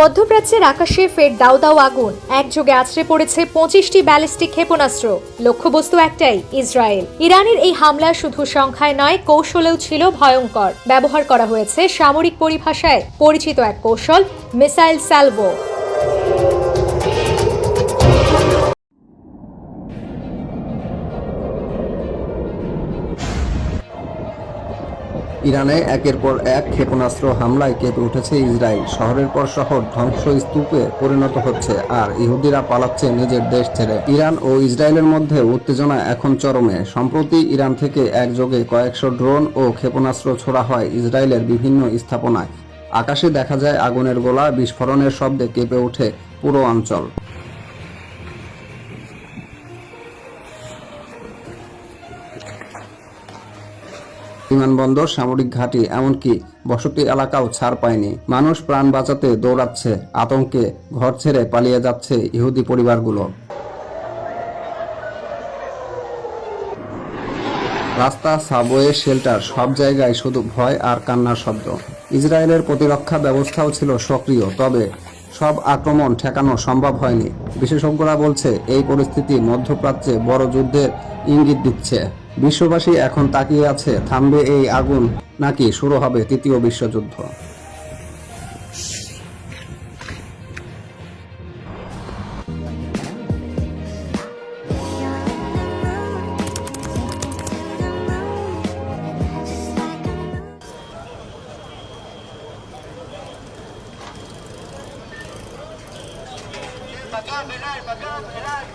মধ্যপ্রাচ্যের আকাশে ফের দাও দাও আগুন। একযোগে আছড়ে পড়েছে পঁচিশটি ব্যালিস্টিক ক্ষেপণাস্ত্র। লক্ষ্যবস্তু একটাই, ইসরায়েল। ইরানের এই হামলা শুধু সংখ্যায় নয়, কৌশলেও ছিল ভয়ঙ্কর। ব্যবহার করা হয়েছে সামরিক পরিভাষায় পরিচিত এক কৌশল, মিসাইল স্যালভো। ইরানে একের পর এক ক্ষেপণাস্ত্র হামলায় কেঁপে উঠেছে ইসরায়েল। শহরের পর শহর ধ্বংসস্তূপে পরিণত হচ্ছে, আর ইহুদিরা পালাচ্ছে নিজের দেশ ছেড়ে। ইরান ও ইসরায়েলের মধ্যে উত্তেজনা এখন চরমে। সম্প্রতি ইরান থেকে একযোগে কয়েকশো ড্রোন ও ক্ষেপণাস্ত্র ছোড়া হয় ইসরায়েলের বিভিন্ন স্থাপনায়। আকাশে দেখা যায় আগুনের গোলা, বিস্ফোরণের শব্দে কেঁপে ওঠে পুরো অঞ্চল। বিমানবন্দর, সামরিক ঘাঁটি, এমনকি বসতি এলাকাও ছাড় পায়নি। মানুষ প্রাণ বাঁচাতে দৌড়াচ্ছে, আতঙ্কে ঘর ছেড়ে পালিয়ে যাচ্ছে ইহুদি পরিবারগুলো। রাস্তা, সাবওয়ে, শেল্টার, সব জায়গায় শুধু ভয় আর কান্নার শব্দ। ইসরায়েলের প্রতিরক্ষা ব্যবস্থাও ছিল সক্রিয়, তবে সব আক্রমণ ঠেকানো সম্ভব হয়নি। বিশেষজ্ঞরা বলছে, এই পরিস্থিতি মধ্যপ্রাচ্যে বড় যুদ্ধের ইঙ্গিত দিচ্ছে। বিশ্ববাসী এখন তাকিয়ে আছে, থামবে এই আগুন নাকি শুরু হবে তৃতীয় বিশ্বযুদ্ধ। para acá, penal, para acá, penal.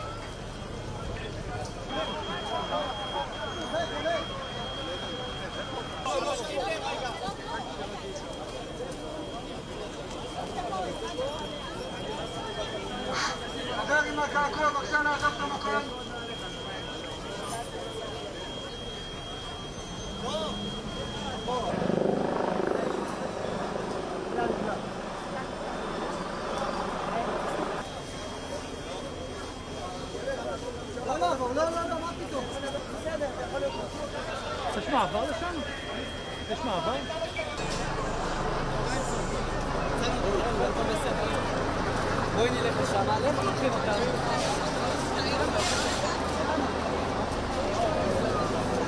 הדג עם הקעקוע, בבקשה לעזוב את המקום. Oh. לא, לא, לא, מה פתאום? בסדר, יכול להיות... יש מעבר לשם? יש מעבר? בואי נלך לשם, למה תתחיל אותנו.